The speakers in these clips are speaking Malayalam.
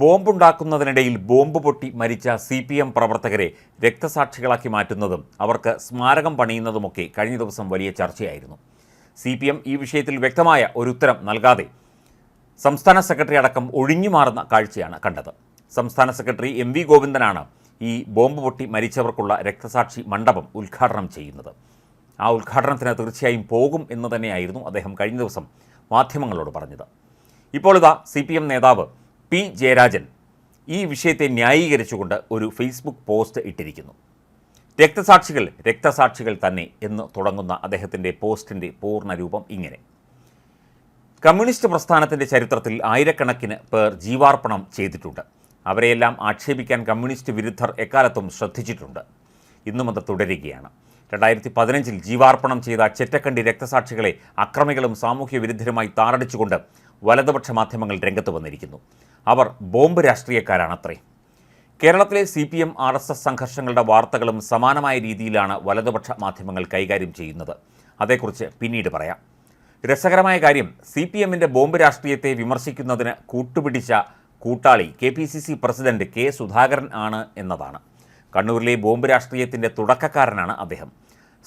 ബോംബുണ്ടാക്കുന്നതിനിടയിൽ ബോംബ് പൊട്ടി മരിച്ച സി പി എം പ്രവർത്തകരെ രക്തസാക്ഷികളാക്കി മാറ്റുന്നതും അവർക്ക് സ്മാരകം പണിയുന്നതുമൊക്കെ കഴിഞ്ഞ ദിവസം വലിയ ചർച്ചയായിരുന്നു. സി പി എം ഈ വിഷയത്തിൽ വ്യക്തമായ ഒരു ഉത്തരം നൽകാതെ സംസ്ഥാന സെക്രട്ടറി അടക്കം ഒഴിഞ്ഞു മാറുന്ന കാഴ്ചയാണ് കണ്ടത്. സംസ്ഥാന സെക്രട്ടറി എം വി ഗോവിന്ദനാണ് ഈ ബോംബ് പൊട്ടി മരിച്ചവർക്കുള്ള രക്തസാക്ഷി മണ്ഡപം ഉദ്ഘാടനം ചെയ്യുന്നത്. ആ ഉദ്ഘാടനത്തിന് തീർച്ചയായും പോകും എന്ന് തന്നെയായിരുന്നു അദ്ദേഹം കഴിഞ്ഞ ദിവസം മാധ്യമങ്ങളോട് പറഞ്ഞത്. ഇപ്പോൾ ഇതാ സി പി എം നേതാവ് പി ജയരാജൻ ഈ വിഷയത്തെ ന്യായീകരിച്ചുകൊണ്ട് ഒരു ഫേസ്ബുക്ക് പോസ്റ്റ് ഇട്ടിരിക്കുന്നു. രക്തസാക്ഷികൾ രക്തസാക്ഷികൾ തന്നെ എന്ന് തുടങ്ങുന്ന അദ്ദേഹത്തിന്റെ പോസ്റ്റിന്റെ പൂർണരൂപം ഇങ്ങനെ. കമ്മ്യൂണിസ്റ്റ് പ്രസ്ഥാനത്തിന്റെ ചരിത്രത്തിൽ ആയിരക്കണക്കിന് പേർ ജീവാർപ്പണം ചെയ്തിട്ടുണ്ട്. അവരെയെല്ലാം ആക്ഷേപിക്കാൻ കമ്മ്യൂണിസ്റ്റ് വിരുദ്ധർ എക്കാലത്തും ശ്രദ്ധിച്ചിട്ടുണ്ട്. ഇന്നും അത് തുടരുകയാണ്. രണ്ടായിരത്തി പതിനഞ്ചിൽ ജീവാർപ്പണം ചെയ്ത ചെറ്റക്കണ്ടി രക്തസാക്ഷികളെ അക്രമികളും സാമൂഹ്യ വിരുദ്ധരുമായി താറടിച്ചുകൊണ്ട് വലതുപക്ഷ മാധ്യമങ്ങൾ രംഗത്ത് വന്നിരിക്കുന്നു. അവർ ബോംബ് രാഷ്ട്രീയക്കാരാണത്രേ. കേരളത്തിലെ C P M R S S സംഘർഷങ്ങളുടെ വാർത്തകളും സമാനമായ രീതിയിലാണ് വലതുപക്ഷ മാധ്യമങ്ങൾ കൈകാര്യം ചെയ്യുന്നത്. അതേക്കുറിച്ച് പിന്നീട് പറയാം. രസകരമായ കാര്യം സി പി എമ്മിന്റെ ബോംബ് രാഷ്ട്രീയത്തെ വിമർശിക്കുന്നതിന് കൂട്ടുപിടിച്ച കൂട്ടാളി K P C C president K Sudhakaran ആണ് എന്നതാണ്. കണ്ണൂരിലെ ബോംബ് രാഷ്ട്രീയത്തിന്റെ തുടക്കക്കാരനാണ് അദ്ദേഹം.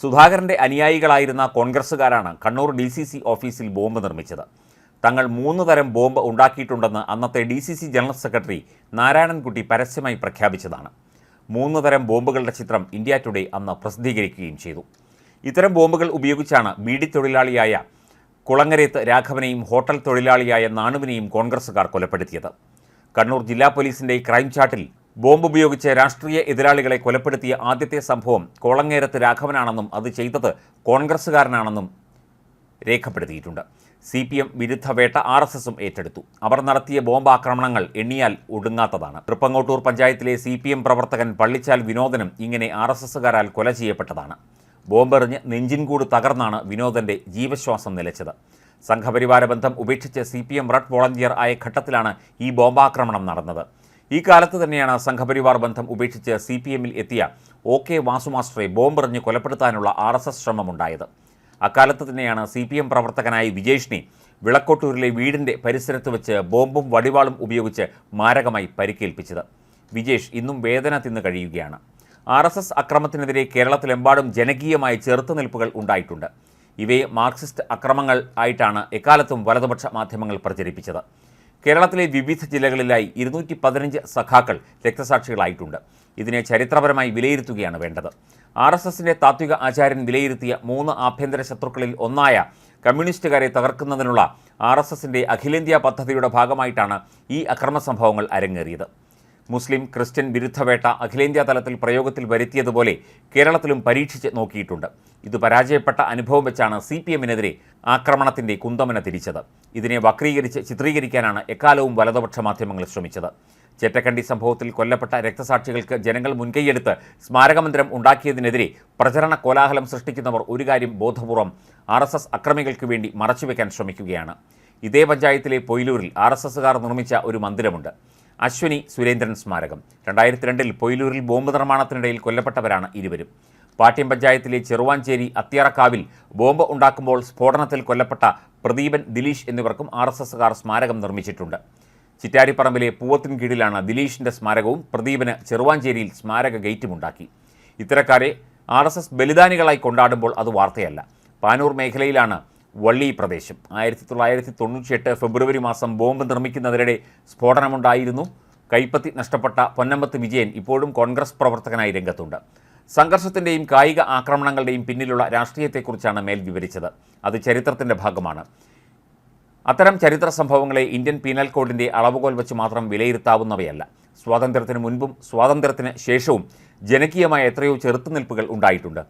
സുധാകരന്റെ അനുയായികളായിരുന്ന കോൺഗ്രസ്സുകാരാണ് കണ്ണൂർ ഡി സി സി ഓഫീസിൽ ബോംബ് നിർമ്മിച്ചത്. തങ്ങൾ മൂന്ന് തരം ബോംബ് ഉണ്ടാക്കിയിട്ടുണ്ടെന്ന് അന്നത്തെ D C C general secretary Narayanankutty പരസ്യമായി പ്രഖ്യാപിച്ചതാണ്. മൂന്ന് തരം ബോംബുകളുടെ ചിത്രം ഇന്ത്യ ടുഡേ അന്ന് പ്രസിദ്ധീകരിക്കുകയും ചെയ്തു. ഇത്തരം ബോംബുകൾ ഉപയോഗിച്ചാണ് ബീഡി തൊഴിലാളിയായ കുളങ്ങരേത്ത് രാഘവനെയും ഹോട്ടൽ തൊഴിലാളിയായ നാണുവിനെയും കോൺഗ്രസുകാർ കൊലപ്പെടുത്തിയത്. കണ്ണൂർ ജില്ലാ പോലീസിന്റെ ക്രൈം ചാർട്ടിൽ ബോംബ് ഉപയോഗിച്ച് രാഷ്ട്രീയ എതിരാളികളെ കൊലപ്പെടുത്തിയ ആദ്യത്തെ സംഭവം കോളങ്ങേരത്ത് രാഘവനാണെന്നും അത് ചെയ്തത് കോൺഗ്രസ്സുകാരനാണെന്നും രേഖപ്പെടുത്തിയിട്ടുണ്ട്. സി പി എം വിരുദ്ധ വേട്ട ആർ എസ് എസും ഏറ്റെടുത്തു. അവർ നടത്തിയ ബോംബാക്രമണങ്ങൾ എണ്ണിയാൽ ഒടുങ്ങാത്തതാണ്. തൃപ്പങ്ങോട്ടൂർ പഞ്ചായത്തിലെ സി പി എം പ്രവർത്തകൻ പള്ളിച്ചാൽ വിനോദനും ഇങ്ങനെ ആർ എസ് എസുകാരാൽ കൊല ചെയ്യപ്പെട്ടതാണ്. ബോംബെറിഞ്ഞ് നെഞ്ചിൻകൂട് തകർന്നാണ് വിനോദന്റെ ജീവശ്വാസം നിലച്ചത്. സംഘപരിവാര ബന്ധം ഉപേക്ഷിച്ച് C P M red volunteer ആയ ഘട്ടത്തിലാണ് ഈ ബോംബാക്രമണം നടന്നത്. ഈ കാലത്ത് തന്നെയാണ് സംഘപരിവാർ ബന്ധം ഉപേക്ഷിച്ച് സി പി എമ്മിൽ എത്തിയ ഒ കെ വാസുമാസ്റ്ററെ ബോംബെറിഞ്ഞ് കൊലപ്പെടുത്താനുള്ള ആർ എസ് എസ് ശ്രമമുണ്ടായത്. അക്കാലത്ത് തന്നെയാണ് സി പി എം പ്രവർത്തകനായ വിജേഷിനെ വിളക്കോട്ടൂരിലെ വീടിന്റെ പരിസരത്ത് വെച്ച് ബോംബും വടിവാളും ഉപയോഗിച്ച് മാരകമായി പരിക്കേൽപ്പിച്ചത്. വിജേഷ് ഇന്നും വേദന തിന്ന് കഴിയുകയാണ്. ആർ എസ് എസ് അക്രമത്തിനെതിരെ കേരളത്തിലെമ്പാടും ജനകീയമായ ചെറുത്തുനിൽപ്പുകൾ ഉണ്ടായിട്ടുണ്ട്. ഇവയെ മാർക്സിസ്റ്റ് അക്രമങ്ങൾ ആയിട്ടാണ് എക്കാലത്തും വലതുപക്ഷ മാധ്യമങ്ങൾ പ്രചരിപ്പിച്ചത്. കേരളത്തിലെ വിവിധ ജില്ലകളിലായി ഇരുന്നൂറ്റി പതിനഞ്ച് സഖാക്കൾ രക്തസാക്ഷികളായിട്ടുണ്ട്. ഇതിനെ ചരിത്രപരമായി വിലയിരുത്തുകയാണ് വേണ്ടത്. ആർ എസ് എസിന്റെ താത്വിക ആചാര്യൻ വിലയിരുത്തിയ മൂന്ന് ആഭ്യന്തര ശത്രുക്കളിൽ ഒന്നായ കമ്മ്യൂണിസ്റ്റുകാരെ തകർക്കുന്നതിനുള്ള ആർ എസ് എസിന്റെ അഖിലേന്ത്യാ പദ്ധതിയുടെ ഭാഗമായിട്ടാണ് ഈ അക്രമ സംഭവങ്ങൾ അരങ്ങേറിയത്. മുസ്ലിം ക്രിസ്ത്യൻ വിരുദ്ധവേട്ട അഖിലേന്ത്യാ തലത്തിൽ പ്രയോഗത്തിൽ വരുത്തിയതുപോലെ കേരളത്തിലും പരീക്ഷിച്ച് നോക്കിയിട്ടുണ്ട്. ഇത് പരാജയപ്പെട്ട അനുഭവം വെച്ചാണ് സി പി എമ്മിനെതിരെ ആക്രമണത്തിന്റെ കുന്തമന തിരിച്ചത്. ഇതിനെ വക്രീകരിച്ച് ചിത്രീകരിക്കാനാണ് എക്കാലവും വലതുപക്ഷ മാധ്യമങ്ങൾ ശ്രമിച്ചത്. ചെറ്റക്കണ്ടി സംഭവത്തിൽ കൊല്ലപ്പെട്ട രക്തസാക്ഷികൾക്ക് ജനങ്ങൾ മുൻകൈയെടുത്ത് സ്മാരകമന്ദിരം ഉണ്ടാക്കിയതിനെതിരെ പ്രചരണ കോലാഹലം സൃഷ്ടിക്കുന്നവർ ഒരു കാര്യം ബോധപൂർവം ആർ എസ് എസ് അക്രമികൾക്ക് വേണ്ടി മറച്ചുവെക്കാൻ ശ്രമിക്കുകയാണ്. ഇതേ പഞ്ചായത്തിലെ പൊയിലൂരിൽ ആർ എസ് എസുകാർ നിർമ്മിച്ച ഒരു മന്ദിരമുണ്ട്. അശ്വിനി സുരേന്ദ്രൻ സ്മാരകം. രണ്ടായിരത്തി രണ്ടിൽ പൊയിലൂരിൽ ബോംബ് നിർമ്മാണത്തിനിടയിൽ കൊല്ലപ്പെട്ടവരാണ് ഇരുവരും. പാട്യം പഞ്ചായത്തിലെ ചെറുവാഞ്ചേരി അത്തിയറക്കാവിൽ ബോംബ് ഉണ്ടാക്കുമ്പോൾ സ്ഫോടനത്തിൽ കൊല്ലപ്പെട്ട പ്രദീപൻ ദിലീഷ് എന്നിവർക്കും ആർ എസ് സ്മാരകം നിർമ്മിച്ചിട്ടുണ്ട്. ചിറ്റാരിപ്പറമ്പിലെ പൂവത്തിൻ കീഴിലാണ് ദിലീഷിന്റെ സ്മാരകവും പ്രദീപന് ചെറുവാഞ്ചേരിയിൽ സ്മാരക ഗേറ്റുമുണ്ടാക്കി ഇത്തരക്കാരെ ആർ എസ് എസ് ബലിദാനികളായി കൊണ്ടാടുമ്പോൾ അത് വാർത്തയല്ല. പാനൂർ മേഖലയിലാണ് വള്ളി പ്രദേശം. ആയിരത്തി തൊള്ളായിരത്തി തൊണ്ണൂറ്റിയെട്ട് ഫെബ്രുവരി മാസം ബോംബ് നിർമ്മിക്കുന്നതിനിടെ സ്ഫോടനമുണ്ടായിരുന്നു. കൈപ്പത്തി നഷ്ടപ്പെട്ട പൊന്നമ്പത്ത് വിജയൻ ഇപ്പോഴും കോൺഗ്രസ് പ്രവർത്തകനായി രംഗത്തുണ്ട്. സംഘർഷത്തിന്റെയും കായിക ആക്രമണങ്ങളുടെയും പിന്നിലുള്ള രാഷ്ട്രീയത്തെക്കുറിച്ചാണ് മേൽ വിവരിച്ചത്. അത് ചരിത്രത്തിന്റെ ഭാഗമാണ്. അത്തരം ചരിത്ര സംഭവങ്ങളെ ഇന്ത്യൻ പീനൽ കോഡിന്റെ അളവുകോൽ വെച്ച് മാത്രം വിലയിരുത്താവുന്നവയല്ല. സ്വാതന്ത്ര്യത്തിന് മുൻപും സ്വാതന്ത്ര്യത്തിന് ശേഷവും ജനകീയമായ എത്രയോ ചെറുത്തുനിൽപ്പുകൾ ഉണ്ടായിട്ടുണ്ട്.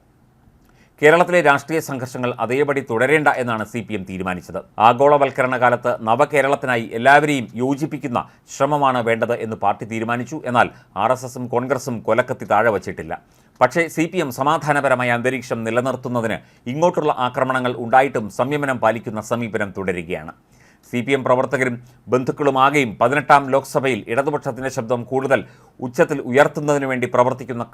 കേരളത്തിലെ രാഷ്ട്രീയ സംഘർഷങ്ങൾ അതേപടി തുടരേണ്ട എന്നാണ് സി പി എം തീരുമാനിച്ചത്. ആഗോളവൽക്കരണ കാലത്ത് നവകേരളത്തിനായി എല്ലാവരെയും യോജിപ്പിക്കുന്ന ശ്രമമാണ് വേണ്ടത് എന്ന് പാർട്ടി തീരുമാനിച്ചു. എന്നാൽ ആർ എസ് എസും കോൺഗ്രസും കൊലക്കത്തി താഴെ വച്ചിട്ടില്ല. പക്ഷേ സി പി എം സമാധാനപരമായ അന്തരീക്ഷം നിലനിർത്തുന്നതിന് ഇങ്ങോട്ടുള്ള ആക്രമണങ്ങൾ ഉണ്ടായിട്ടും സംയമനം പാലിക്കുന്ന സമീപനം തുടരുകയാണ്. സി പി എം പ്രവർത്തകരും ബന്ധുക്കളുമാകെയും പതിനെട്ടാം ലോക്സഭയിൽ ഇടതുപക്ഷത്തിന്റെ ശബ്ദം കൂടുതൽ ഉച്ചത്തിൽ ഉയർത്തുന്നതിനു വേണ്ടി പ്രവർത്തിക്കുന്ന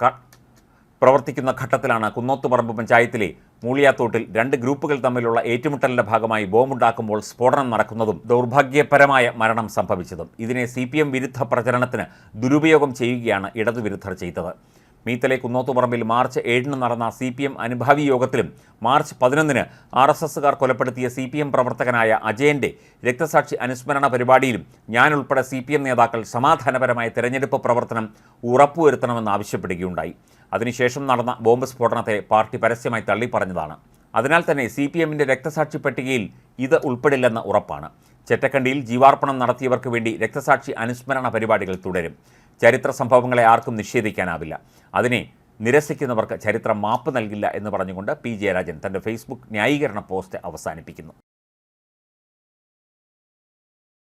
പ്രവർത്തിക്കുന്ന ഘട്ടത്തിലാണ് കുന്നോത്തുപറമ്പ് പഞ്ചായത്തിലെ മൂളിയാത്തോട്ടിൽ രണ്ട് ഗ്രൂപ്പുകൾ തമ്മിലുള്ള ഏറ്റുമുട്ടലിന്റെ ഭാഗമായി ബോംബുണ്ടാക്കുമ്പോൾ സ്ഫോടനം നടക്കുന്നതും ദൗർഭാഗ്യപരമായ മരണം സംഭവിച്ചതും. ഇതിനെ സി പി എം വിരുദ്ധ പ്രചരണത്തിന് ദുരുപയോഗം ചെയ്യുകയാണ് ഇടതുവിരുദ്ധർ ചെയ്തത്. മീത്തലെ കുന്നോത്തുപറമ്പിൽ മാർച്ച് ഏഴിന് നടന്ന സി പി എം അനുഭാവി യോഗത്തിലും മാർച്ച് പതിനൊന്നിന് ആർ എസ് എസുകാർ കൊലപ്പെടുത്തിയ സി പി എം പ്രവർത്തകനായ അജയന്റെ രക്തസാക്ഷി അനുസ്മരണ പരിപാടിയിലും ഞാനുൾപ്പെടെ സി പി എം നേതാക്കൾ സമാധാനപരമായ തെരഞ്ഞെടുപ്പ് പ്രവർത്തനം ഉറപ്പുവരുത്തണമെന്ന് ആവശ്യപ്പെടുകയുണ്ടായി. അതിനുശേഷം നടന്ന ബോംബ് സ്ഫോടനത്തെ പാർട്ടി പരസ്യമായി തള്ളിപ്പറഞ്ഞതാണ്. അതിനാൽ തന്നെ സി പി എമ്മിന്റെ രക്തസാക്ഷി പട്ടികയിൽ ഇത് ഉൾപ്പെടില്ലെന്ന ഉറപ്പാണ്. ചെറ്റക്കണ്ടിയിൽ ജീവാർപ്പണം നടത്തിയവർക്ക് വേണ്ടി രക്തസാക്ഷി അനുസ്മരണ പരിപാടികൾ തുടരും. ചരിത്ര സംഭവങ്ങളെ ആർക്കും നിഷേധിക്കാനാവില്ല. അതിനെ നിരസിക്കുന്നവർക്ക് ചരിത്രം മാപ്പ് നൽകില്ല എന്ന് പറഞ്ഞുകൊണ്ട് പി ജയരാജൻ തന്റെ ഫേസ്ബുക്ക് ന്യായീകരണ പോസ്റ്റ് അവസാനിപ്പിക്കുന്നു.